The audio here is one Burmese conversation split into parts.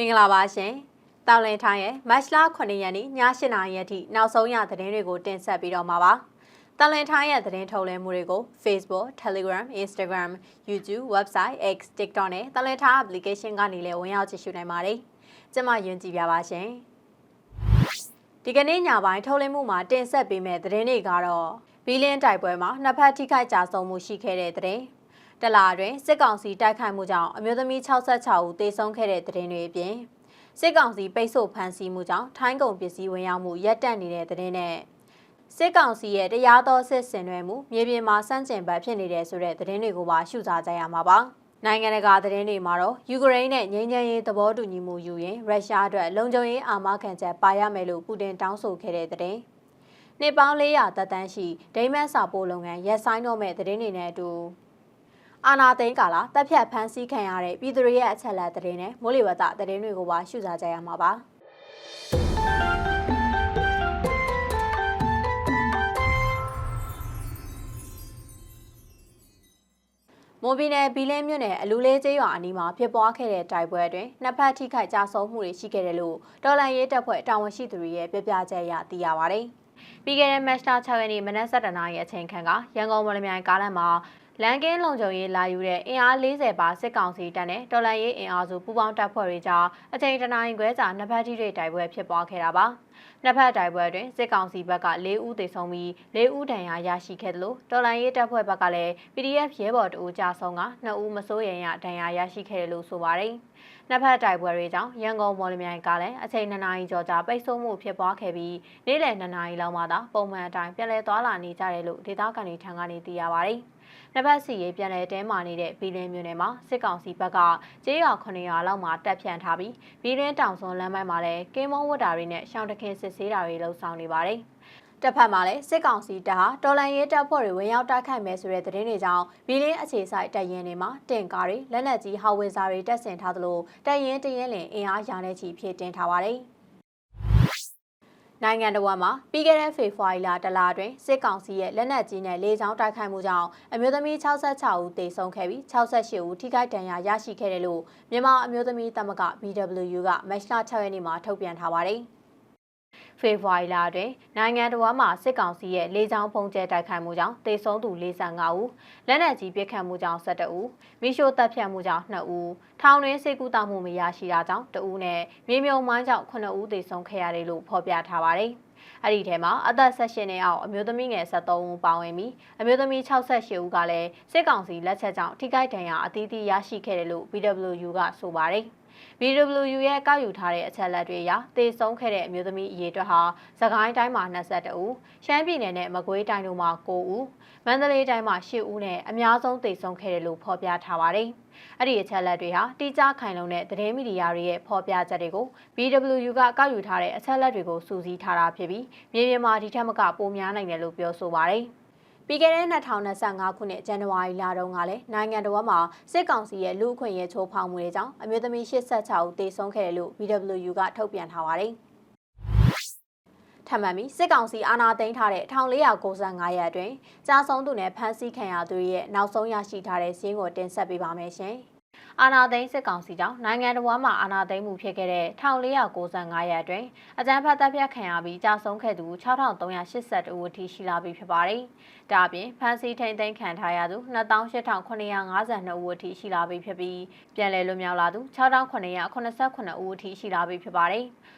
မင်္ဂလာပါရှင်။တောင်လင်ထိုင်းရဲ့မတ်လ9ရက်နေ့ည8:00နာရီအထိနောက်ဆုံးရသတင်းတွေကိုတင်ဆက်ပြီးတော့မှာပါ။တောင်လင်ထိုင်းရဲ့သတင်းထုတ်လွှင့်မှုတွေကို Facebook, Telegram, Instagram, YouTube, Website, X, TikTok နဲ့တောင်လင်ထိုင်း application ကနေလည်းဝင်ရောက်ကြည့်ရှုနိုင်ပါတယ်။ကျွန်မယွန်းကြည်ပြပါရှင်။ဒီကနေ့ညပိုင်းထုတ်လွှင့်မှုမှာတင်ဆက်ပေးမယ့်သတင်းတွေကတော့ဘီလင်းတိုက်ပွဲမှာနှစ်ဖက်ထိခိုက်ကြဆုံးမှုရှိခဲ့တဲ့သတင်း။ တလာတွင်စစ်ကောင်စီတိုက်ခိုက်မှုကြောင့်အမျိုးသမီး66ဦးသေဆုံးခဲ့တဲ့သတင်းတွေအပြင်စစ်ကောင်စီပိတ်ဆို့ဖမ်းဆီးမှုကြောင့်ထိုင်းကုန်ပစ္စည်းဝင်ရောက်မှုရပ်တန့်နေတဲ့သတင်းနဲ့စစ်ကောင်စီရဲ့တရားတော်စစ်ဆင်နွှဲမှုမြေပြင်မှာစန့်ကျင်ဘက်ဖြစ်နေတဲ့ဆိုတဲ့သတင်းတွေကိုပါရှုစားကြရမှာပါ။နိုင်ငံတကာသတင်းတွေမှာတော့ယူကရိန်းနဲ့ငြိမ်းချမ်းရေးသဘောတူညီမှုယူရင်ရုရှားအတွက်လုံခြုံရေးအာမခံချက်ပါရမယ်လို့ပူတင်တောင်းဆိုခဲ့တဲ့သတင်း။နှစ်ပေါင်း400သက်တမ်းရှိဒိမတ်စာပို့လုပ်ငန်းရက်ဆိုင်တော့မဲ့သတင်းတွေနဲ့အတူ အာနာသိန်းကာလာတပ်ဖြတ်ဖမ်းဆီးခံရတဲ့ပြည်သူတွေရဲ့အချက်အလက်သတင်းနဲ့မိုးလေဝသသတင်းတွေကိုပါရှုစားကြရမှာပါမွန်ပြည်နယ်ဘီလင်းမြို့နယ်အလူလေးကျေးရွာအနီးမှာဖြစ်ပွားခဲ့တဲ့တိုက်ပွဲအတွင်းနှစ်ဖက်ထိခိုက်ကြဆုံးမှုတွေရှိခဲ့တယ်လို့တော်လန်ရေးတပ်ဖွဲ့တာဝန်ရှိသူတွေရဲ့ပြောပြချက်အရသိရပါဗျ။ပြီးခဲ့တဲ့မတ်လ6ရက်နေ့မနက်7:00နာရီအချိန်ခန့်ကရန်ကုန်မော်လမြိုင်ကားလမ်းမှာ လန်ကင်းလုံခြုံရေးလာယူတဲ့အင်အား40ပါစစ်ကောင်စီတပ်နဲ့တော်လန်ရေးအင်အားစုပူးပေါင်းတပ်ဖွဲ့တွေကြားအချိန်တနင်္ဂနွေခွဲကြာနှစ်ဖက်ထိတွေတိုက်ပွဲဖြစ်ပွားခဲ့တာပါ။နှစ်ဖက်တိုက်ပွဲတွင်စစ်ကောင်စီဘက်က၄ဦးသေဆုံးပြီး၄ဦးဒဏ်ရာရရှိခဲ့တယ်လို့တော်လန်ရေးတပ်ဖွဲ့ဘက်ကလည်း PDF ရဲဘော်တအူကြဆုံးက2ဦးမစိုးရိမ်ရဒဏ်ရာရရှိခဲ့တယ်လို့ဆိုပါတယ်။နှစ်ဖက်တိုက်ပွဲတွေကြောင့်ရန်ကုန်မော်လမြိုင်ကလည်းအချိန်2နာရီကျော်ကြာပိတ်ဆို့မှုဖြစ်ပွားခဲ့ပြီးနေ့လယ်2နာရီလောက်မှသာပုံမှန်အတိုင်းပြန်လည်သွားလာနေကြတယ်လို့ဒေသခံတွေထံကနေသိရပါတယ်။ နှစ်ဖက်စီရေးပြန်လည်တဲမာနေတဲ့ဘီလင်းမြို့နယ်မှာစစ်ကောင်စီဘက်ကကျေးရွာ900လောက်မှာတပ်ဖြန့်ထားပြီးဘီလင်းတောင်စွန်လမ်းပိုင်းမှာလည်းကင်းမုံဝတ်တာတွေနဲ့ရှောင်းတခင်စစ်ဆေးတာတွေလှုပ်ဆောင်နေပါတယ်။တစ်ဖက်မှာလည်းစစ်ကောင်စီတပ်ဟာတော်လန်ရေးတပ်ဖွဲ့တွေဝင်ရောက်တိုက်ခိုက်မယ်ဆိုတဲ့သတင်းတွေကြောင့်ဘီလင်းအခြေဆိုင်တပ်ရင်းတွေမှာတင်ကားတွေလက်နက်ကြီးဟောက်ဝင်းစားတွေတပ်ဆင်ထားသလိုတပ်ရင်းတရင်လင်အင်အားရာနဲ့ချီဖြည့်တင်ထားပါတယ်။ နိုင်ငံတော်မှာပြီးခဲ့တဲ့ဖေဖော်ဝါရီလတလအတွင်းစစ်ကောင်စီရဲ့လက်နက်ကြီးနဲ့လေကြောင်းတိုက်ခိုက်မှုကြောင့်အမျိုးသမီး66ဦးသေဆုံးခဲ့ပြီး68ဦးထိခိုက်ဒဏ်ရာရရှိခဲ့တယ်လို့မြန်မာအမျိုးသမီးသမဂ္ဂ BWU ကမတ်လ6ရက်နေ့မှာထုတ်ပြန်ထားပါတယ်။ ဖေဖော်ဝါရီလတွင်နိုင်ငံတော်မှာစစ်ကောင်စီရဲ့လေကြောင်းပုံကျဲတိုက်ခိုက်မှုကြောင့်တေဆုံးသူ45ဦးလက်နက်ကြီးပစ်ခတ်မှုကြောင့်17ဦးမိရှို့တပ်ဖြတ်မှုကြောင့်2ဦးထောင်တွင်းစိတ်ကူးတောက်မှုမရရှိတာကြောင့်2ဦးနဲ့မြေမြုံမိုင်းကြောင့်9ဦးသေဆုံးခဲ့ရတယ်လို့ဖော်ပြထားပါတယ်။အဲ့ဒီထဲမှာအသက်16နှစ်အောက်အမျိုးသမီးငယ်73ဦးပါဝင်ပြီးအမျိုးသမီး68ဦးကလည်းစစ်ကောင်စီလက်ချက်ကြောင့်ထိခိုက်ဒဏ်ရာအသီးသီးရရှိခဲ့တယ်လို့ BWU ကဆိုပါတယ်။ BWU ရဲ့ကောက်ယူထားတဲ့အချက်အလက်တွေအရတေဆုံးခဲ့တဲ့အမျိုးသမီးအရေအတွက်ဟာစကိုင်းတိုင်းမှာ22ဦးရှမ်းပြည်နယ်နဲ့မကွေးတိုင်းတို့မှာ9ဦးမန္တလေးတိုင်းမှာ10ဦးနဲ့အများဆုံးတေဆုံးခဲ့တယ်လို့ဖော်ပြထားပါတယ်။အဲ့ဒီအချက်လက်တွေဟာတိကျခိုင်လုံတဲ့သတင်းမီဒီယာတွေရဲ့ဖော်ပြချက်တွေကို BWU ကကောက်ယူထားတဲ့အချက်လက်တွေကိုစူးစီးထားတာဖြစ်ပြီးမြေပြင်မှာဒီထက်မကပိုများနိုင်တယ်လို့ပြောဆိုပါတယ်။ ပြီးခဲ့တဲ့2025ခုနှစ်ဇန်နဝါရီလတုန်းကလည်းနိုင်ငံတော်မှာစစ်ကောင်စီရဲ့လူ့အခွင့်အရေးချိုးဖောက်မှုတွေကြောင့်အမျိုးသမီး86ဦးသေဆုံးခဲ့တယ်လို့ BWU ကထုတ်ပြန်ထားပါတယ်။ထပ်မံပြီးစစ်ကောင်စီအာဏာသိမ်းထားတဲ့1495ရက်အတွင်းကြာဆုံးသူနဲ့ဖမ်းဆီးခံရသူရဲ့နောက်ဆုံးရရှိထားတဲ့စည်းကိုတင်ဆက်ပေးပါမယ်ရှင်။ အာနာသိန်းစစ်ကောင်စီကြောင့်နိုင်ငံတော်မှာအာနာသိန်းမှုဖြစ်ခဲ့တဲ့1495ရက်အတွင်းအကြမ်းဖက်တပ်ဖြတ်ခံရပြီးကြာဆုံးခဲ့သူ6382ဦးအထိရှိလာပြီဖြစ်ပါတယ်။ဒါအပြင်ဖမ်းဆီးထိန်သိမ်းခံထားရသူ28,952ဦးအထိရှိလာပြီဖြစ်ပြီးပြန်လည်လွတ်မြောက်လာသူ6,989ဦးအထိရှိလာပြီဖြစ်ပါတယ်။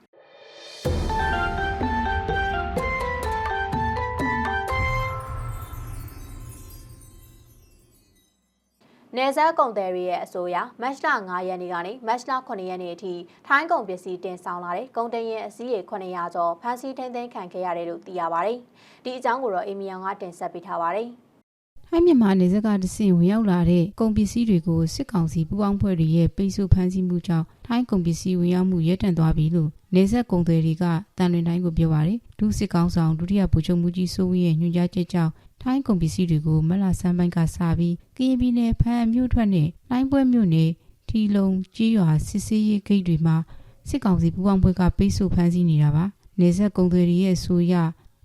နေဆက်ကုန်တယ်ရဲ့အဆိုအရမတ်လ9ရက်နေ့ကနေမတ်လ9ရက်နေ့အထိထိုင်းကုန်ပစ္စည်းတင်ဆောင်လာတဲ့ကုန်တင်ရင်အစည်းရေ900ကျော်ဖမ်းဆီးထိန်းသိမ်းခံခဲ့ရတယ်လို့သိရပါတယ်။ဒီအကြောင်းကိုတော့အေမီယောင်ကတင်ဆက်ပေးထားပါတယ်။ထိုင်းမြန်မာနေဆက်ကတဆင့်ဝင်ရောက်လာတဲ့ကုန်ပစ္စည်းတွေကိုစစ်ကောင်စီပူးပေါင်းဖွဲ့တွေရဲ့ပိတ်ဆို့ဖမ်းဆီးမှုကြောင့်ထိုင်းကုန်ပစ္စည်းဝင်ရောက်မှုရပ်တန့်သွားပြီလို့နေဆက်ကုန်သည်တွေကတန်လွင်တိုင်းကိုပြောပါတယ်။ဒုစစ်ကောင်ဆောင်ဒုတိယဗိုလ်ချုပ်မှုကြီးစိုးဝင်းရဲ့ညွှန်ကြားချက်ကြောင့် ထိုင်းကုန်ပစ္စည်းတွေကိုမလဆန်းပိုင်းကစပြီးကရင်ပြည်နယ်ဖန်မြို့ထွက်နဲ့လိုင်းပွဲမြို့နယ်ထီလုံကြီးရွာစစ်စေးရေးဂိတ်တွေမှာစစ်ကောင်စီပူးပေါင်းဖွဲ့ကပိတ်ဆို့ဖမ်းဆီးနေတာပါနေဆက်ကုန်သွယ်တွေရဲ့ဆိုရ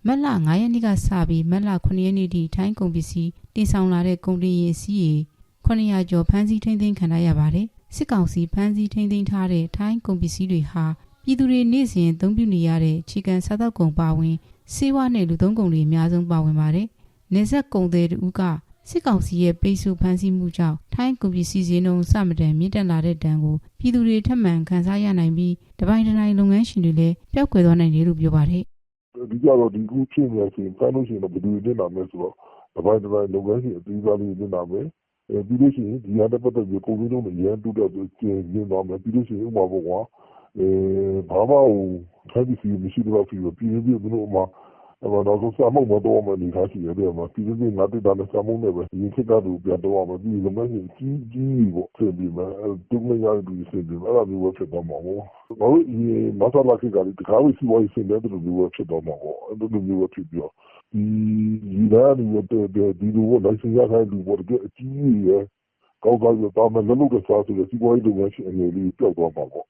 မက်လ9ရက်နေ့ကစပြီးမက်လ9ရက်နေ့ထိထိုင်းကုန်ပစ္စည်းတင်ဆောင်လာတဲ့ကုန်တင်ရင်စီးရီ900ကျော်ဖမ်းဆီးထိန်းသိမ်းခံရပါတယ်စစ်ကောင်စီဖမ်းဆီးထိန်းသိမ်းထားတဲ့ထိုင်းကုန်ပစ္စည်းတွေဟာပြည်သူတွေနေ့စဉ်အသုံးပြုနေရတဲ့ခြေကန်စားသောက်ကုန်ပါဝင်စေဝါနဲ့လူသုံးကုန်တွေအများဆုံးပါဝင်ပါတယ် နေဆက်ကုန်သည်တူကစစ်ကောင်စီရဲ့ပိတ်ဆို့ဖမ်းဆီးမှုကြောင့်ထိုင်းကုန်ပစ္စည်းဈေးနှုန်းစမတန်မြင့်တက်လာတဲ့တန်ကိုပြည်သူတွေထပ်မံခံစားရနိုင်ပြီးတပိုင်းတနိုင်လုပ်ငန်းရှင်တွေလည်းပျောက်ကွယ်သွားနိုင်တယ်လို့ပြောပါတယ်အဓိကတော့ဒီခုဖြစ်နေဆိုရင်ဖမ်းလို့ရှိရင်တော့ဘယ်သူတွေတက်လာမလဲဆိုတော့တပိုင်းတပိုင်းလုပ်ငန်းရှင်အသေးစားလေးတက်လာမယ်အဲပြီးလို့ရှိရင်ဒီဟာတက်ပတ်သက်ပြီးကုန်စည်လုံးတွေရန်တူတော့ကျင်းရင်းသွားမယ်ပြီးလို့ရှိရင်ဥပမာပေါ့ကွာအဲဘာမှဟိုထိုက်ပြီးမရှိတော့ဖြစ်ပြီးပြည်ပြည်သူတို့မှာ အမှတော့စာမုံမတော့မှနေထားရှိရတယ်မှာပြည်ပြည်ငါတက်တာနဲ့စာမုံနဲ့ပဲဒီခေတ်ကတူပြန်တော့မှပြီးလုပ်ငန်းရှင်ကြီးကြီးပေါ့ဖြစ်ပြီးမှတူမရဘူးဖြစ်ပြီးအဲ့ဒါမျိုးပဲဖြစ်သွားမှာပေါ့ဘာလို့ဒီမဆလာခေတ်ကတခါဝစီဝိုင်းစင်တဲ့လူမျိုးဖြစ်သွားမှာပေါ့အဲ့လိုမျိုးဖြစ်ပြီးတော့ဒီဒီလာနေတဲ့ဒီလိုလိုက်စရခိုင်းလူပေါ့အကြီးကြီးရကောင်းကောင်းရပါမယ်လည်းလို့တော့စားဆိုတဲ့စီးပွားရေးလုပ်ငန်းရှင်အနေလေးပျောက်သွားမှာပေါ့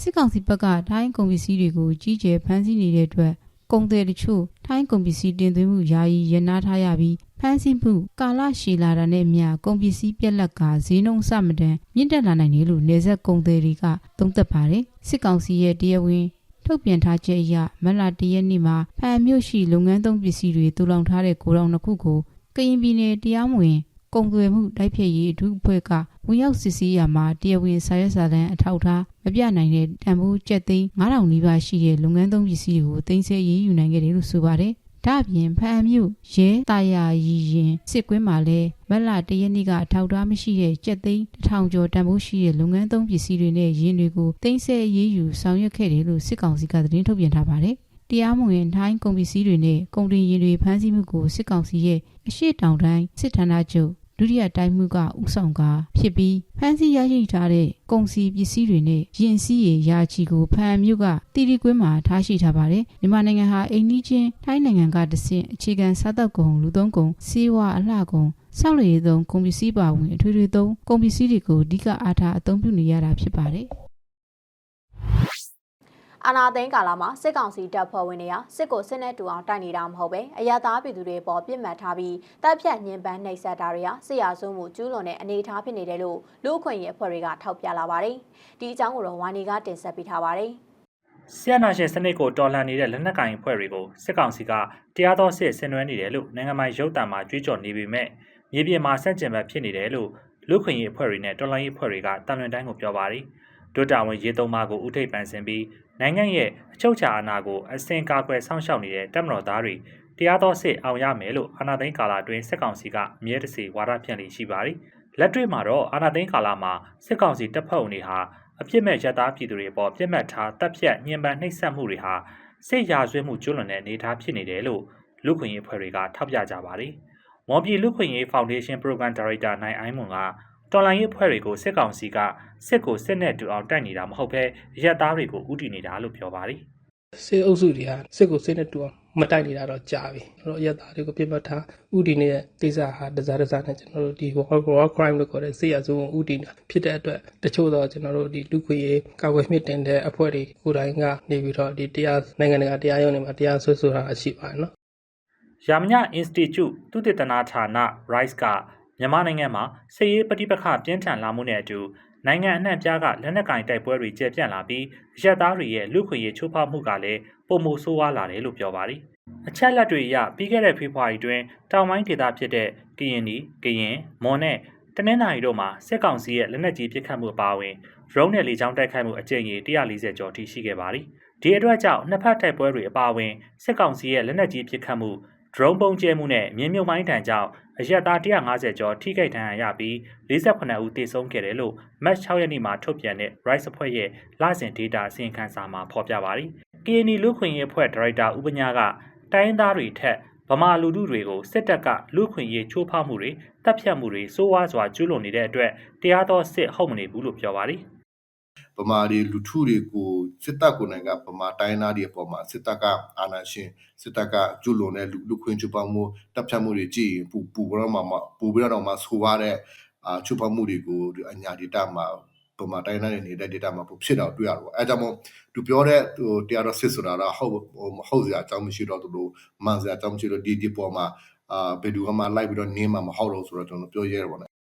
စစ်ကောင်စီဘက်ကထိုင်းကုန်ပစ္စည်းတွေကိုကြီးကျယ်ဖမ်းဆီးနေတဲ့အတွက် ကုန်သည်တချို့ထိုင်းကုန်ပစ္စည်းတင်သွင်းမှုယာယီရနာထားရပြီးဖမ်းဆီးမှုကာလရှည်လာတာနဲ့အမျှကုန်ပစ္စည်းပြက်လက်ကဈေးနှုန်းစမတန်မြင့်တက်လာနိုင်တယ်လို့နေဆက်ကုန်သည်တွေကသုံးသပ်ပါတယ်စစ်ကောင်စီရဲ့တရားဝင်ထုတ်ပြန်ထားချက်အရမလတရက်နေ့မှာဖန်မြို့ရှိလုပ်ငန်းသုံးပစ္စည်းတွေတူလောင်ထားတဲ့ကိုတောင်တစ်ခုကိုကရင်ပြည်နယ်တရားမဝင်ကုန်သွယ်မှုတိုက်ဖျက်ရေးအထူးအဖွဲ့ကဝင်ရောက်စစ်ဆေးရမှာတရားဝင်စာရွက်စာတမ်းအထောက်အထား မပြနိုင်တဲ့တန်ဖိုးကျပ်သိန်း9000နီးပါးရှိတဲ့လုပ်ငန်းသုံးပစ္စည်းတွေကိုတင်ဆက်ရေးယူနိုင်ခဲ့တယ်လို့ဆိုပါတယ်။ဒါ့အပြင်ဖန်မြို့ရဲတာယာရီရင်စစ်ကွင်းမှာလည်းမက်လာတရက်နေ့ကအထောက်အထားမရှိတဲ့ကျပ်သိန်း1000ကျော်တန်ဖိုးရှိတဲ့လုပ်ငန်းသုံးပစ္စည်းတွေနဲ့ရင်းတွေကိုတင်ဆက်ရေးယူဆောင်ရွက်ခဲ့တယ်လို့စစ်ကောင်စီကသတင်းထုတ်ပြန်ထားပါတယ်။တရားမဝင်ထိုင်းကုန်ပစ္စည်းတွေနဲ့ကုန်တင်ရင်တွေဖမ်းဆီးမှုကိုစစ်ကောင်စီရဲ့အရှိတောင်တိုင်းစစ်ဌာနချုပ် ဒုတိယတိုင်းမှုကဥဆောင်ကဖြစ်ပြီးဖမ်းဆီးရရှိထားတဲ့ကုန်စည်ပစ္စည်းတွေနဲ့ရင်စည်းရရာချီကိုဖမ်းမြို့ကတီရီကွင်းမှာထားရှိထားပါတယ်မြန်မာနိုင်ငံဟာအိမ်နီးချင်းထိုင်းနိုင်ငံကတဆင့်အခြေခံစားသောက်ကုန်လူသုံးကုန်စီးဝါအလှကုန်ဆောက်လုပ်ရေးသုံးကုန်ပစ္စည်းပါဝင်အထွေထွေသုံးကုန်ပစ္စည်းတွေကိုအဓိကအားထားအသုံးပြုနေရတာဖြစ်ပါတယ် အာနာသိန်းကာလမှာစစ်ကောင်စီတပ်ဖွဲ့ဝင်တွေကစစ်ကိုစစ်နဲ့တူအောင်တိုက်နေတာမဟုတ်ပဲအရသာပြည်သူတွေပေါ်ပြစ်မှတ်ထားပြီးတပ်ဖြတ်ညင်ပန်းနှိပ်စက်တာတွေဟာစစ်ရာစုမှုကျူးလွန်တဲ့အနေအထားဖြစ်နေတယ်လို့လူ့အခွင့်အရေးအဖွဲ့တွေကထောက်ပြလာပါတယ်။ဒီအကြောင်းကိုတော့ဝါနီကတင်ဆက်ပေးထားပါတယ်။ဆီယနာရှင်စနစ်ကိုတော်လှန်နေတဲ့လက်နက်ကိုင်အဖွဲ့တွေကိုစစ်ကောင်စီကတရားတော်စစ်ဆင်နွှဲနေတယ်လို့နိုင်ငံပိုင်ရုပ်သံမှာကြွေးကြော်နေပေမဲ့မြေပြင်မှာဆက်ကျင်ဘက်ဖြစ်နေတယ်လို့လူခွင့်ရေးအဖွဲ့တွေနဲ့တော်လှန်ရေးအဖွဲ့တွေကတန်လွင်တိုင်းကိုပြောပါတယ်။ ဒုတာဝန်ရေးသုံးပါးကိုဥထိပ်ပန်ဆင်ပြီးနိုင်ငံရဲ့အချုပ်အခြာအာဏာကိုအစင်ကာကွယ်ဆောင်ရှောက်နေတဲ့တပ်မတော်သားတွေတရားတော်စစ်အောင်ရမယ်လို့အာဏာသိမ်းကာလအတွင်းစစ်ကောင်စီကအမြဲတစေဝါဒဖြန့်နေရှိပါတယ်။လက်တွေ့မှာတော့အာဏာသိမ်းကာလမှာစစ်ကောင်စီတပ်ဖွဲ့ဝင်တွေဟာအပြစ်မဲ့ရသားပြည်သူတွေပေါ်ပြစ်မှတ်ထားတပ်ဖြတ်ညှဉ်းပန်းနှိပ်စက်မှုတွေဟာစိတ်ရာဇဝဲမှုကျွလွန်တဲ့အနေအထားဖြစ်နေတယ်လို့လူခွင့်ရေးအဖွဲ့တွေကထောက်ပြကြပါတယ်။မော်ပြည်လူခွင့်ရေးဖောင်ဒေးရှင်းပရိုဂရမ်ဒါရိုက်တာနိုင်အိုင်းမွန်က တော်လိုင်းရေးအဖွဲ့တွေကိုစစ်ကောင်စီကစစ်ကိုစစ်နဲ့တူအောင်တိုက်နေတာမဟုတ်ဘဲရက်သားတွေကိုဥတီနေတာလို့ပြောပါတယ်စစ်အုပ်စုတွေကစစ်ကိုစစ်နဲ့တူအောင်မတိုက်နေတာတော့ကြာပြီကျွန်တော်ရက်သားတွေကိုပြစ်မှတ်ထားဥတီနေတဲ့ကိစ္စဟာတစားတစားနဲ့ကျွန်တော်တို့ဒီ war crime လို့ခေါ်တဲ့စစ်ရစုံဥတီနေတာဖြစ်တဲ့အတွက်တချို့တော့ကျွန်တော်တို့ဒီလူခွေရေးကာကွယ်မြင့်တင်တဲ့အဖွဲ့တွေကိုယ်တိုင်ကနေပြီးတော့ဒီတရားနိုင်ငံတကာတရားရုံးတွေမှာတရားဆွဲဆိုတာရှိပါတယ်နော်။ယာမည Institute သုတေသနဌာန RISE က မြန်မာနိုင်ငံမှာစစ်ရေးပဋိပက္ခပြင်းထန်လာမှုနဲ့အတူနိုင်ငံအနှံ့ပြားကလက်နက်ကင်တိုက်ပွဲတွေကျယ်ပြန့်လာပြီးရက်သားတွေရဲ့လူခွင့်ရေးချိုးဖောက်မှုကလည်းပုံမိုဆိုးဝါးလာတယ်လို့ပြောပါတယ်။အချက်လက်တွေအရပြီးခဲ့တဲ့ဖေဖော်ဝါရီတွင်တောင်ပိုင်းဒေသဖြစ်တဲ့ကရင်နီ၊ကရင်၊မွန်နဲ့တနင်္သာရီတို့မှာစစ်ကောင်စီရဲ့လက်နက်ကြီးပစ်ခတ်မှုအပါအဝင် drone နဲ့လေကြောင်းတိုက်ခိုက်မှုအကြိမ်ကြီး140ကျော်ထိရှိခဲ့ပါတယ်။ဒီအတွက်ကြောင့်နှစ်ဖက်တိုက်ပွဲတွေအပါအဝင်စစ်ကောင်စီရဲ့လက်နက်ကြီးပစ်ခတ်မှု drone ပုံကျဲမှုနဲ့မြင်းမြုပ်မိုင်းတံကြောင့်အရက်သား150ကျော်ထိခိုက်ဒဏ်ရာရပြီး48ဦးသေဆုံးခဲ့တယ်လို့ match 6ရက်နေ့မှာထုတ်ပြန်တဲ့ Rice အဖွဲ့ရဲ့လစဉ် data အစီရင်ခံစာမှာဖော်ပြပါတယ်။ KNI လူခွင့်ရေးအဖွဲ့ဒါရိုက်တာဦးပညာကတိုင်းရင်းသားတွေထက်ဗမာလူထုတွေကိုစစ်တပ်ကလူခွင့်ရေးချိုးဖောက်မှုတွေတပ်ဖြတ်မှုတွေစိုးဝါးစွာကျူးလွန်နေတဲ့အတွက်တရားတော်စစ်ဟုတ်မနေဘူးလို့ပြောပါတယ် ဗမာတွေလူထုတွေကိုစစ်တပ်ကိုယ်နိုင်ကဗမာတိုင်းသားတွေအပေါ်မှာစစ်တပ်ကအာဏာရှင်စစ်တပ်ကကျွလွန်တဲ့လူလူခွင့်ချိုးဖောက်မှုတပ်ဖြတ်မှုတွေကြည့်ရင်ပူပူပြီးတော့မှမပူပြီးတော့မှဆိုရတဲ့အာချိုးဖောက်မှုတွေကိုဒီအညာဒေတာမှာပမာတိုင်းတိုင်းနေတဲ့ data မှာပိုဖြစ်တော့တွေ့ရတော့အဲကြောင့်မို့သူပြောတဲ့ဟိုတရားတော်စစ်ဆိုတာတော့ဟုတ်ဟိုမဟုတ်စရာအကြောင်းမရှိတော့သူတို့မှန်စရာအကြောင်းမရှိတော့ဒီဒီပေါ်မှာအာဘယ်သူမှလိုက်ပြီးတော့နင်းမှာမဟုတ်တော့ဆိုတော့ကျွန်တော်ပြောရဲရပါတော့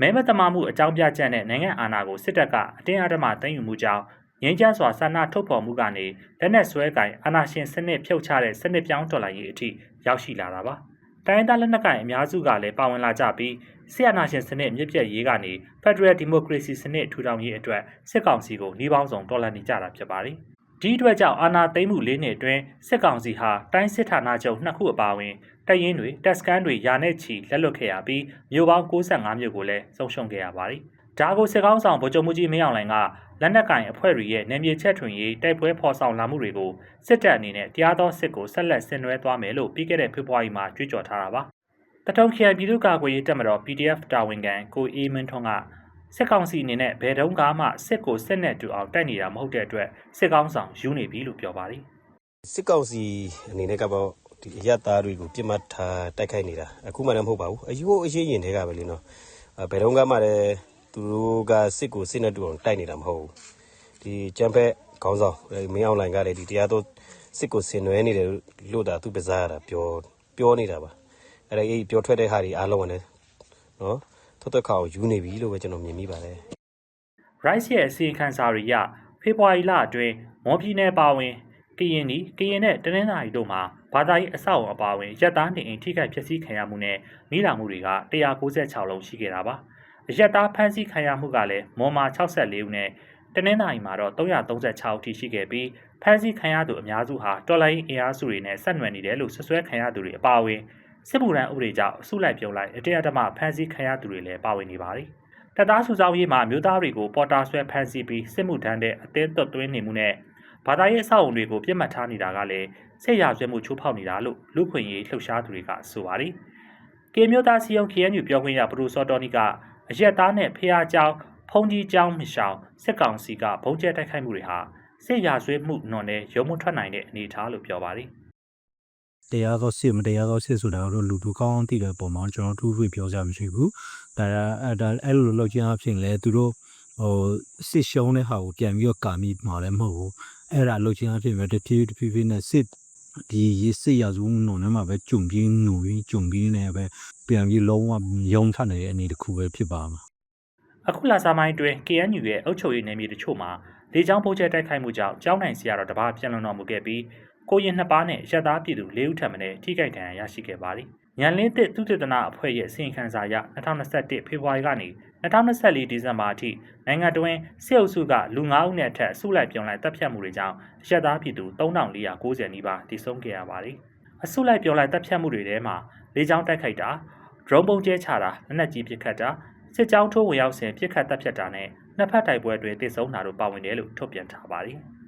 မဲမတမာမှုအကြောင်းပြချက်နဲ့နိုင်ငံအာဏာကိုစစ်တပ်ကအတင်းအဓမ္မသိမ်းယူမှုကြောင့်ငင်းချစွာဆန္ဒထုတ်ဖော်မှုကနေလက်နက်ဆွဲကင်အာဏာရှင်စနစ်ဖြုတ်ချတဲ့စနစ်ပြောင်းတော်လှန်ရေးအထိရောက်ရှိလာတာပါ။တိုင်းဒေသလက်နက်ကိုင်အများစုကလည်းပါဝင်လာကြပြီးဆီယနာရှင်စနစ်မြစ်ပြတ်ရေးကနေ Federal Democracy စနစ်ထူထောင်ရေးအတွက်စစ်ကောင်စီကိုနှီးပေါင်းဆောင်တော်လှန်နေကြတာဖြစ်ပါတယ်။ ဒီအတွက်ကြောင့်အာဏာသိမ်းမှုလေးနှစ်အတွင်းစစ်ကောင်စီဟာတိုင်းစစ်ဌာနချုပ်နှစ်ခုအပါအဝင်တပ်ရင်းတွေတပ်စခန်းတွေယာနဲ့ချီလက်လွတ်ခဲ့ရပြီးမြို့ပေါင်း65မြို့ကိုလည်းဆုံးရှုံးခဲ့ရပါတယ်။ဒါကိုစစ်ကောင်းဆောင်ဗိုလ်ချုပ်မှုကြီးမင်းအောင်လှိုင်ကလက်နက်ကင်အဖွဲ့တွေရဲ့နေမြေချက်ထွင်ရေးတိုက်ပွဲဖော်ဆောင်လာမှုတွေကိုစစ်တပ်အနေနဲ့တရားတော်စစ်ကိုဆက်လက်ဆင်နွှဲသွားမယ်လို့ပြီးခဲ့တဲ့ဖေဖော်ဝါရီမှာကြွေးကြော်ထားတာပါ။တထုံခရိုင်ပြည်သူ့ကာကွယ်ရေးတပ်မတော် PDF တာဝန်ခံကိုအေးမင်းထွန်းက စစ်ကောင်စီအနေနဲ့ဘယ်တုန်းကမှစစ်ကိုစစ်နဲ့တူအောင်တိုက်နေတာမဟုတ်တဲ့အတွက်စစ်ကောင်းဆောင်ယူနေပြီလို့ပြောပါတယ်။စစ်ကောင်စီအနေနဲ့ကပေါ့ဒီအရတ်သားတွေကိုပြစ်မှတ်ထားတိုက်ခိုက်နေတာအခုမှလည်းမဟုတ်ပါဘူးအယူအရေးရင်တွေကပဲလေနော်အဲဘယ်တော့မှလည်းသူတို့ကစစ်ကိုစစ်နဲ့တူအောင်တိုက်နေတာမဟုတ်ဘူးဒီကျန်းဖက်ခေါင်းဆောင်အဲမင်းအောင်လိုင်ကလည်းဒီတရားတော့စစ်ကိုဆင်နွှဲနေတယ်လို့ဒါသူပစားရတာပြောပြောနေတာပါအဲ့ဒါကြီးပြောထွက်တဲ့ဟာတွေအားလုံးကလည်းနော် ထွတ်ထွတ်ခါကိုယူနေပြီလို့ပဲကျွန်တော်မြင်မိပါတယ် Rice ရဲ့အစီအခံစာတွေရဖေဖော်ဝါရီလအတွင်းမော်ပြည်နယ်ပါဝင်ကရင်နီကရင်နဲ့တနင်္သာရီတို့မှာဘာသာရေးအဆောက်အအုံအပါအဝင်ရက်သားနေအိမ်ထိခိုက်ပျက်စီးခံရမှုနဲ့မိလာမှုတွေက196လုံးရှိခဲ့တာပါ။အရက်သားဖမ်းဆီးခံရမှုကလည်းမွန်မာ64ဦးနဲ့တနင်္သာရီမှာတော့336ဦးထိရှိခဲ့ပြီးဖမ်းဆီးခံရသူအများစုဟာတော်လိုင်းအင်အားစုတွေနဲ့ဆက်နွယ်နေတယ်လို့ဆွဆွဲခံရသူတွေအပါအဝင် စစ်မှုထမ်းဥပဒေကြောင့်အစုလိုက်ပြုံလိုက်အတရားဓမ္မဖမ်းဆီးခံရသူတွေလည်းပါဝင်နေပါတယ်။ တပ်သားစုဆောင်ရေးမှာမြို့သားတွေကိုပေါ်တာဆွဲဖမ်းဆီးပြီးစစ်မှုထမ်းတဲ့အတင်းသွတ်သွင်းနေမှုနဲ့ဘာသာရေးအဆောက်အုံတွေကိုပြစ်မှတ်ထားနေတာကလည်းဆက်ရဆွဲမှုချိုးဖောက်နေတာလို့လူခွင့်ရေးလှုပ်ရှားသူတွေကဆိုပါတယ်။ကေမျိုးသားစီယုံ KNU ပြောခွင့်ရဘရူစောတော်နီကအရက်သားနဲ့ဖះเจ้าဖုန်ကြီးเจ้าမရှောင်စစ်ကောင်စီကဘုံကျဲတိုက်ခိုက်မှုတွေဟာစစ်ရဆွဲမှုနွန်နဲ့ရုံမှုထွက်နိုင်တဲ့အနေအထားလို့ပြောပါတယ်။ တရားသောစစ်မတရားသောစစ်ဆိုတာတော့လူတို့ကောင်းအောင်သိတဲ့ပုံမှာကျွန်တော်တို့တွေ့ပြောကြမရှိဘူးဒါအဲ့ဒါအဲ့လိုလောက်ချင်းအဖြစ်လဲသူတို့ဟိုစစ်ရှုံးတဲ့ဟာကိုပြန်ပြီးတော့ကာမိမှာလည်းမဟုတ်ဘူးအဲ့ဒါလောက်ချင်းအဖြစ်ပဲတဖြည်းတဖြည်းဖြည်းနဲ့စစ်ဒီရစစ်ရစုံနုံနဲ့မှာပဲဂျုံပြီးနူပြီးဂျုံပြီးနဲ့ပဲပြန်ပြီးလုံးဝယုံထနေတဲ့အနေတစ်ခုပဲဖြစ်ပါမှာအခုလာစားမိုင်းတွင် KNU ရဲ့အုပ်ချုပ်ရေးနယ်မြေတချို့မှာလေကြောင်းပုံကျဲတိုက်ခိုက်မှုကြောင့်ကျောင်းနိုင်ဆရာတော်တစ်ပါးပြန်လွန်တော်မူခဲ့ပြီး ကိုရင်နှစ်ပါးနဲ့ရက်သားပြည်သူ၄ဦးထပ်မံထိခိုက်ဒဏ်ရာရရှိခဲ့ပါသည်။ညံလင်းတစ်သူတေသနာအဖွဲ့ရဲ့အစီရင်ခံစာအရ2021ဖေဖော်ဝါရီကနေ2024ဒီဇင်ဘာအထိနိုင်ငံတွင်းစစ်အုပ်စုကလူ9ဦးနဲ့အထက်အစုလိုက်ပြုံလိုက်တပ်ဖြတ်မှုတွေကြောင့်ရက်သားပြည်သူ3490နီးပါးတိဆုံးခဲ့ရပါတယ်။အစုလိုက်ပြုံလိုက်တပ်ဖြတ်မှုတွေထဲမှာလေကြောင်းတိုက်ခိုက်တာဒရုန်းပုံကျဲချတာလက်နက်ကြီးပစ်ခတ်တာစစ်ကြောင်းထိုးဝင်ရောက်စဉ်ပြစ်ခတ်တပ်ဖြတ်တာနဲ့နှစ်ဖက်တိုက်ပွဲအတွင်းတိစုံတာတို့ပါဝင်တယ်လို့ထုတ်ပြန်ထားပါတယ်။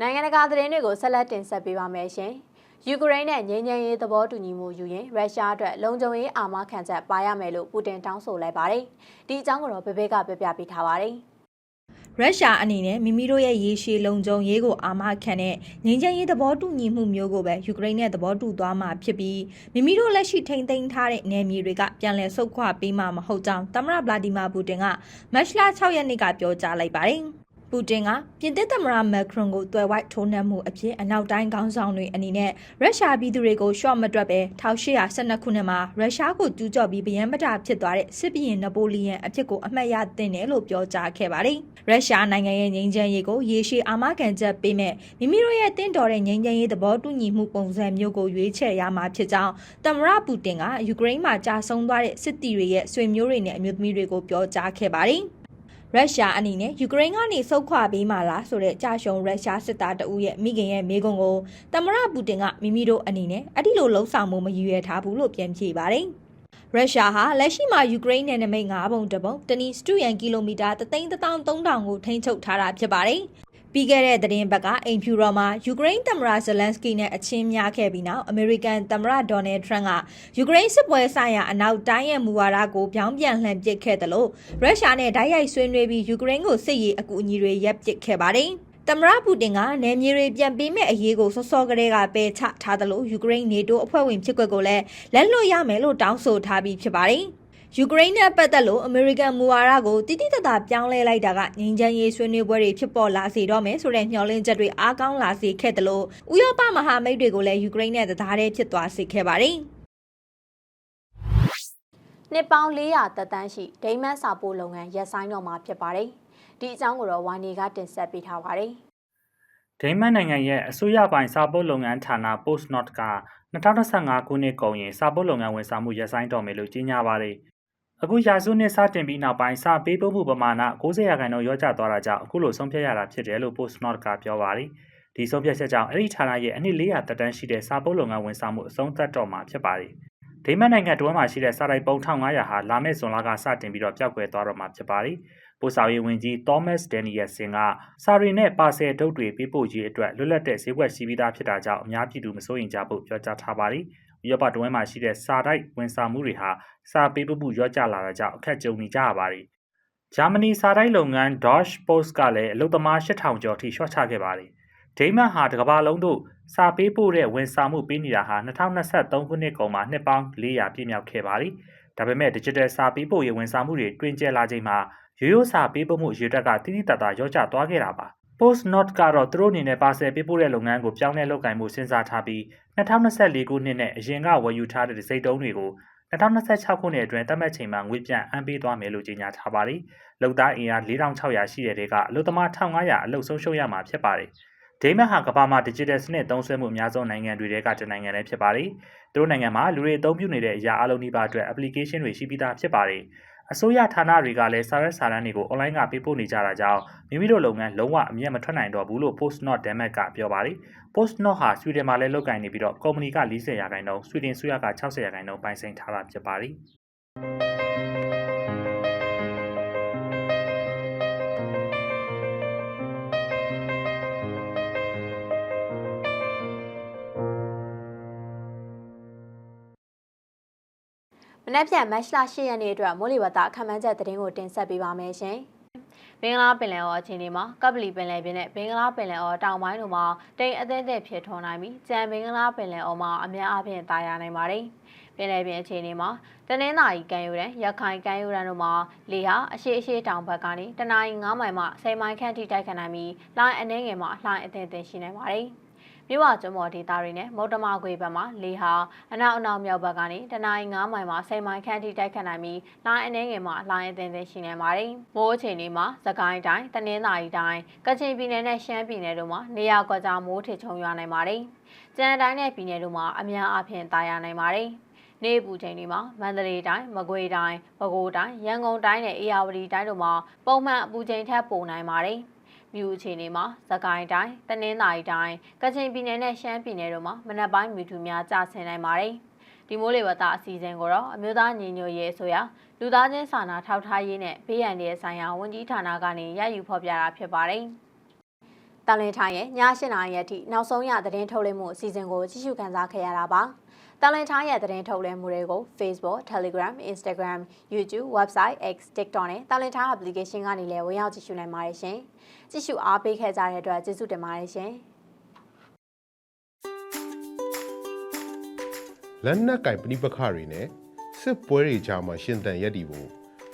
နိုင်ငံတကာသတင်းတွေကိုဆက်လက်တင်ဆက်ပေးပါမယ်ရှင်။ယူကရိန်းနဲ့ငြိမ်းချမ်းရေးသဘောတူညီမှုယူရင်ရုရှားအတွက်လုံခြုံရေးအာမခံချက်ပါရမယ်လို့ပူတင်တောင်းဆိုလိုက်ပါတယ်။ဒီအကြောင်းကိုတော့ဘေဘေကပြပြပေးထားပါတယ်။ရုရှားအနေနဲ့မိမိတို့ရဲ့ရေရှည်လုံခြုံရေးကိုအာမခံတဲ့ငြိမ်းချမ်းရေးသဘောတူညီမှုမျိုးကိုပဲယူကရိန်းနဲ့သဘောတူသွားမှာဖြစ်ပြီးမိမိတို့လက်ရှိထိန်းသိမ်းထားတဲ့နယ်မြေတွေကပြန်လည်ဆုတ်ခွာပေးမှာမဟုတ်ကြောင်းသမ္မတဗလာဒီမာပူတင်ကမတ်လ6ရက်နေ့ကပြောကြားလိုက်ပါတယ်။ ပူတင်ကပြင်သစ်သမ္မတမက်ခရွန်ကိုတွယ်ဝိုက်ထိုးနှက်မှုအဖြစ်အနောက်တိုင်းခေါင်းဆောင်တွေအနေနဲ့ရုရှားပြည်သူတွေကိုရှော့မတွက်ပဲ1812ခုနှစ်မှာရုရှားကိုကျူးကျော်ပြီးဗယံပတာဖြစ်သွားတဲ့စစ်ဘီရင်နပိုလီယန်အဖြစ်ကိုအမှတ်ရတင်တယ်လို့ပြောကြားခဲ့ပါတယ်။ရုရှားနိုင်ငံရဲ့ငြိမ်းချမ်းရေးကိုရေရှည်အာမခံချက်ပေးမဲ့မိမိတို့ရဲ့တင့်တော်တဲ့ငြိမ်းချမ်းရေးသဘောတူညီမှုပုံစံမျိုးကိုရွေးချယ်ရမှာဖြစ်ကြောင်းသမ္မတပူတင်ကယူကရိန်းမှာကြာဆုံးသွားတဲ့စစ်တီတွေရဲ့ဆွေမျိုးတွေနဲ့အမျိုးသမီးတွေကိုပြောကြားခဲ့ပါတယ်။ ရုရှားအနေနဲ့ယူကရိန်းကနေဆုတ်ခွာပေးမှလားဆိုတဲ့ကြာရှုံရုရှားစစ်သားတအုပ်ရဲ့မိခင်ရဲ့မိကွန်းကိုသမ္မတပူတင်ကမိမိတို့အနေနဲ့အဲ့ဒီလိုလှုံ့ဆော်မှုမရည်ရွယ်ထားဘူးလို့ပြန်ဖြေပါတယ်။ရုရှားဟာလက်ရှိမှာယူကရိန်းနယ်နိမိတ်9ပုံတပုံတနီစတူရန်ကီလိုမီတာ3,300ကိုထိန်းချုပ်ထားတာဖြစ်ပါတယ်။ ပြီးခဲ့တဲ့သတင်းပတ်ကအိမ်ဖြူတော်မှာယူကရိန်းသမ္မတဇလန်စကီနဲ့အချင်းများခဲ့ပြီးနောက်အမေရိကန်သမ္မတဒေါ်နယ်ထရန့်ကယူကရိန်းစစ်ပွဲဆိုင်ရာအနောက်တိုင်းရဲ့မူဝါဒကိုပြောင်းပြန်လှန်ပစ်ခဲ့တယ်လို့ရုရှားနဲ့ဓာတ်ရိုက်ဆွေးနွေးပြီးယူကရိန်းကိုစစ်ရေးအကူအညီတွေရပ်ပစ်ခဲ့ပါတယ်။သမရပူတင်ကနယ်မြေတွေပြန်ပေးမဲ့အရေးကိုစောစောကတည်းကပယ်ချထားတယ်လို့ယူကရိန်းနေတိုးအဖွဲ့ဝင်ဖြစ်ခွက်ကိုလည်းလက်လွတ်ရမယ်လို့တောင်းဆိုထားပြီးဖြစ်ပါတယ်။ ယူကရိန်းနဲ့ပတ်သက်လို့အမေရိကန်မူဝါဒကိုတိတိတတ်တာပြောင်းလဲလိုက်တာကငြိမ်းချမ်းရေးဆွေးနွေးပွဲတွေဖြစ်ပေါ်လာစေတော့မယ်ဆိုတဲ့မျှော်လင့်ချက်တွေအားကောင်းလာစေခဲ့တယ်လို့ဥရောပမဟာမိတ်တွေကိုလည်းယူကရိန်းနဲ့တသားတည်းဖြစ်သွားစေခဲ့ပါတယ်။နှစ်ပေါင်း400တက်တန်းရှိဒိမတ်စာပို့လုပ်ငန်းရပ်ဆိုင်းတော့မှာဖြစ်ပါတယ်။ဒီအကြောင်းကိုတော့ဝိုင်းနေကတင်ဆက်ပေးထားပါတယ်။ဒိန်းမတ်နိုင်ငံရဲ့အစိုးရပိုင်စာပုတ်လုပ်ငန်းဌာန PostNord က2025ခုနှစ်ကုန်ရင်စာပုတ်လုပ်ငန်းဝန်ဆောင်မှုရပ်ဆိုင်းတော်မယ်လို့ကြေညာပါတယ်။ အခုရာစုနှစ်စတင်ပြီးနောက်ပိုင်းစာပေးပို့မှုပမာဏ90ရာခိုင်နှုန်းရောကျသွားတာကြောင့်အခုလိုဆုံးဖြတ်ရတာဖြစ်တယ်လို့ PostNord ကပြောပါတယ်။ဒီဆုံးဖြတ်ချက်ကြောင့်အဲ့ဒီဌာနရဲ့အနှစ်400တက်တန်းရှိတဲ့စာပုတ်လုပ်ငန်းဝန်ဆောင်မှုအဆုံးသတ်တော့မှာဖြစ်ပါတယ်။ဒိန်းမတ်နိုင်ငံတွင်းမှာရှိတဲ့စာတိုက်ပုံ1500ဟာလာမယ့်ဇွန်လကစတင်ပြီးတော့ပျောက်ကွယ်သွားတော့မှာဖြစ်ပါတယ်။ပို့ဆောင်ရေးဝန်ကြီး Thomas Danielson ကစာရီနဲ့ပါဆယ်ဒုတ်တွေပေးပို့ရေးအတွက်လွတ်လပ်တဲ့ဈေးကွက်ရှိပြီးသားဖြစ်တာကြောင့်အများပြည်သူမစိုးရိမ်ကြဖို့ပြောကြားထားပါတယ်။ ဥရောပတွင်းမှာရှိတဲ့စာတိုက်ဝန်ဆောင်မှုတွေဟာစာပေးပို့မှုရောကျလာတာကြောင့်အခက်ကြုံနေကြရပါတယ်။ဂျာမနီစာတိုက်လုပ်ငန်း Deutsche Post ကလည်းအလုပ်သမား8000ကျော်ထိလျှော့ချခဲ့ပါတယ်။ဒိန်းမတ်ဟာတစ်ကမ္ဘာလုံးသို့စာပေးပို့တဲ့ဝန်ဆောင်မှုပေးနေတာဟာ2023ခုနှစ်ကုန်မှာနှစ်ပေါင်း400ပြည့်မြောက်ခဲ့ပါပြီ။ဒါပေမဲ့ digital စာပေးပို့ရေးဝန်ဆောင်မှုတွေတွင်ကျယ်လာချိန်မှာရိုးရိုးစာပေးပို့မှုအရေးတက်ကတိတိတတ်တာရောကျသွားခဲ့တာပါ။ Post Not ကတော့သူတို့အနေနဲ့ပါဆယ်ပေးပို့တဲ့လုပ်ငန်းကိုပြောင်းလဲလုပ်ကိုင်မှုစဉ်းစားထားပြီး2024ခုနှစ်နဲ့အရင်ကဝယ်ယူထားတဲ့စိတ်တုံးတွေကို2026ခုနှစ်အတွင်းသတ်မှတ်ချိန်မှာငွေပြန်အမ်းပေးသွားမယ်လို့ကြေညာထားပါတယ်။လုံသားအင်အား4600ရှိတဲ့တဲကအလုပ်သမား1500အလုပ်ဆုံးရှုံးရမှာဖြစ်ပါတယ်။ဒိမတ်ဟာကမ္ဘာမှာ digital စနစ်သုံးစွဲမှုအများဆုံးနိုင်ငံတွေထဲကတစ်နိုင်ငံလည်းဖြစ်ပါတယ်။သူတို့နိုင်ငံမှာလူတွေအသုံးပြုနေတဲ့အရာအလုံးနှိပါအတွက် application တွေရှိပြီးသားဖြစ်ပါတယ်။ အစိုးရဌာနတွေကလည်းစာရွက်စာတမ်းတွေကို online ကပေးပို့နေကြတာကြောင့်မိမိတို့လုပ်ငန်းလုံးဝအမြတ်မထွက်နိုင်တော့ဘူးလို့ PostNord Denmark ကပြောပါတယ်။ PostNord ဟာဆွီဒင်မှာလည်းလုပ်ကိုင်နေပြီးတော့ကုမ္ပဏီက40ရာခိုင်နှုန်းဆွီဒင်ဆိုရက60ရာခိုင်နှုန်းပိုင်ဆိုင်ထားတာဖြစ်ပါတယ်။ နက်ဖြန်မတ်လ10ရက်နေ့အတွက်မိုးလေဝသအခမ်းအနားချက်သတင်းကိုတင်ဆက်ပေးပါမယ်ရှင်။ဘင်္ဂလားပင်လယ်အော်အခြေအနေမှာကပလီပင်လယ်ပြင်နဲ့ဘင်္ဂလားပင်လယ်အော်တောင်ပိုင်းတို့မှာတိမ်အသင့်အသင့်ဖြစ်ထွန်းနိုင်ပြီးကြံဘင်္ဂလားပင်လယ်အော်မှာအများအပြားတာယာနိုင်ပါတယ်။ပင်လယ်ပြင်အခြေအနေမှာတနင်္သာရီကမ်းရိုးတန်းရခိုင်ကမ်းရိုးတန်းတို့မှာလေဟာအရှိအရှိတောင်ဘက်ကနေတနအီ9မိုင်မှ10မိုင်ခန့်ထိတိုက်ခတ်နိုင်ပြီးလှိုင်းအနှဲငယ်မှလှိုင်းအသင့်အသင့်ရှိနိုင်ပါတယ်။ မြို့ဝကျွန်းပေါ်ဒေသတွေနဲ့မုတ်တမခွေဘက်မှာလေဟာအနောက်အနောက်မြောက်ဘက်ကနေတနအီ9မိုင်မှ10မိုင်ခန့်ထိတိုက်ခတ်နိုင်ပြီးလိုင်းအနေငယ်မှာလိုင်းအသင်းသင်းရှိနေပါတယ်။မိုးအချိန်တွေမှာသကိုင်းတိုင်းတနင်္သာရီတိုင်းကချင်ပြည်နယ်နဲ့ရှမ်းပြည်နယ်တို့မှာနေရာကွက်ကြားမိုးထစ်ချုံရွာနိုင်ပါတယ်။ကြံတိုင်းနဲ့ပြည်နယ်တို့မှာအများအပြားတာယာနိုင်ပါတယ်။နေပူချိန်တွေမှာမန္တလေးတိုင်း၊မကွေးတိုင်း၊ပဲခူးတိုင်း၊ရန်ကုန်တိုင်းနဲ့အေရဝတီတိုင်းတို့မှာပုံမှန်အပူချိန်ထက်ပိုနိုင်ပါတယ်။ မြို့အခြေအနေမှာသကိုင်းတိုင်းတနင်္သာရီတိုင်းကချင်ပြည်နယ်နဲ့ရှမ်းပြည်နယ်တို့မှာမနက်ပိုင်းမြူထူများကျဆင်းနိုင်ပါတယ်ဒီမိုးလေဝသအစီအစဉ်ကိုတော့အမျိုးသားညီညွတ်ရေးဆိုရာလူသားချင်းစာနာထောက်ထားရေးနဲ့ဘေးရန်ရဲ့ဆိုင်ရာဝန်ကြီးဌာနကနေရယူဖော်ပြတာဖြစ်ပါတယ်။တန်လင်းထိုင်းရဲ့ည၈နာရီအထိနောက်ဆုံးရသတင်းထုတ်လွှင့်မှုအစီအစဉ်ကိုကြည့်ရှုခန်းစားခဲ့ရတာပါ။တန်လင်းထိုင်းရဲ့သတင်းထုတ်လွှင့်မှုတွေကို Facebook, Telegram, Instagram, YouTube, Website, X, TikTok နဲ့တန်လင်းထိုင်း application ကနေလည်းဝင်ရောက်ကြည့်ရှုနိုင်ပါတယ်ရှင်။ ကြည့်ရှုအားပေးခဲ့ကြတဲ့အတွက်ကျေးဇူးတင်ပါတယ်ရှင်။လက်နက်ကင်ပဋိပက္ခတွေနဲ့စစ်ပွဲတွေကြားမှာရှင်သန်ရက်တည်ဖို့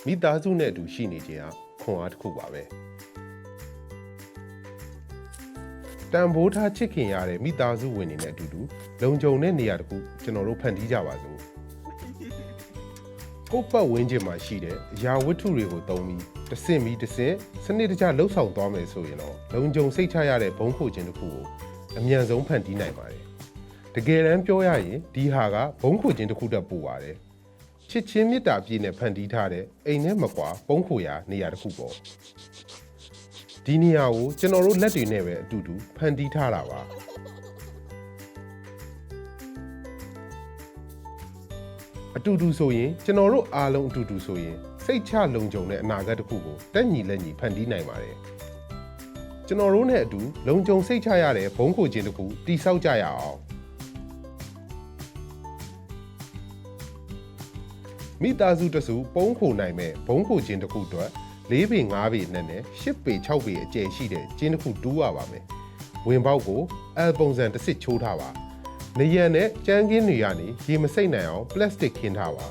မိသားစုနဲ့အတူရှိနေခြင်းဟာခွန်အားတစ်ခုပါပဲ။တန်ဖိုးထားချစ်ခင်ရတဲ့မိသားစုဝင်တွေနဲ့အတူတူလုံခြုံတဲ့နေရာတစ်ခုကျွန်တော်တို့ဖန်တီးကြပါစို့။ကိုယ့်ပတ်ဝန်းကျင်မှာရှိတဲ့အရာဝတ္ထုတွေကိုသုံးပြီး တဆင့်ပြီးတဆင့်စနစ်တကျလှုပ်ဆောင်သွားမယ်ဆိုရင်တော့လုံခြုံစိတ်ချရတဲ့ဘုံခိုခြင်းတစ်ခုကိုအမြန်ဆုံးဖန်တီးနိုင်ပါတယ်။တကယ်တမ်းပြောရရင်ဒီဟာကဘုံခိုခြင်းတစ်ခုတက်ပို့ပါတယ်။ချစ်ချင်းမေတ္တာပြည့်နဲ့ဖန်တီးထားတဲ့အိမ်နဲ့မကွာဘုံခိုရာနေရာတစ်ခုပေါ့။ဒီနေရာကိုကျွန်တော်တို့လက်တွေနဲ့ပဲအတူတူဖန်တီးထားတာပါ။ တူတူဆိုရင်ကျွန်တော်တို့အားလုံးအတူတူဆိုရင်စိတ်ချလုံခြုံတဲ့အနာဂတ်တစ်ခုကိုတက်ညီလက်ညီဖန်တီးနိုင်ပါတယ်ကျွန်တော်တို့နဲ့အတူလုံခြုံစိတ်ချရတဲ့ဘုံခိုခြင်းတစ်ခုတိဆောက်ကြရအောင်မိသားစုတစုပုံးခိုနိုင်မဲ့ဘုံခိုခြင်းတစ်ခုအတွက်၄ပေ၅ပေနဲ့နဲ့၈ပေ၆ပေအကျယ်ရှိတဲ့ကျင်းတစ်ခုတူးရပါမယ်ဝင်ပေါက်ကိုအယ်ပုံစံတစ်စစ်ချိုးထားပါ နေရံနဲ့ကြမ်းကင်းတွေကနေရေမစိမ့်နိုင်အောင်ပလတ်စတစ်ခင်းထားပါ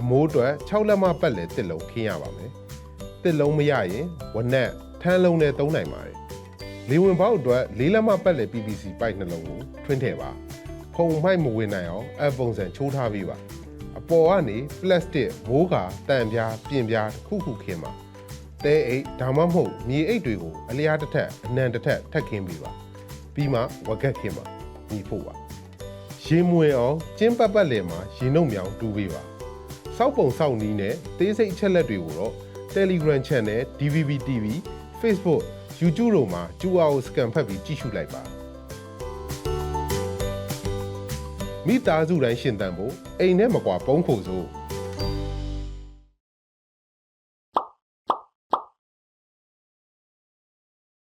အမိုးအတွက်6လက်မပတ်လဲတစ်လုံးခင်းရပါမယ်တစ်လုံးမရရင်ဝနက်ထန်းလုံးနဲ့သုံးနိုင်ပါတယ်လေဝင်ပေါက်အတွက်၄လက်မပတ်လဲ PVC ပိုက်နှလုံးကိုထွင်းထည့်ပါဖုံမိုက်မဝင်နိုင်အောင်အယ်ပုံစံချိုးထားပေးပါအပေါ်ကနေပလတ်စတစ်မိုးကာတန်ပြားပြင်ပြားတစ်ခုခုခင်းပါတဲအိတ်ဒါမှမဟုတ်မြေအိတ်တွေကိုအလျားတစ်ထက်အနံတစ်ထက်ထပ်ခင်းပေးပါပြီးမှဝက်ကက်ခင်းပါညီဖို့ပါ ရေမွေအောင်ကျင်းပတ်ပတ်လည်မှာရေနှုတ်မြောင်တူးပေးပါစောက်ပုံစောက်နီးနဲ့သေးစိတ်အချက်လက်တွေကိုတော့ Telegram Channel DVB TV Facebook YouTube တို့မှာကျူအောင်စကန်ဖတ်ပြီးကြည့်ရှုလိုက်ပါမိသားစုတိုင်းရှင်သန်ဖို့အိမ်နဲ့မကွာပုံးခိုစို့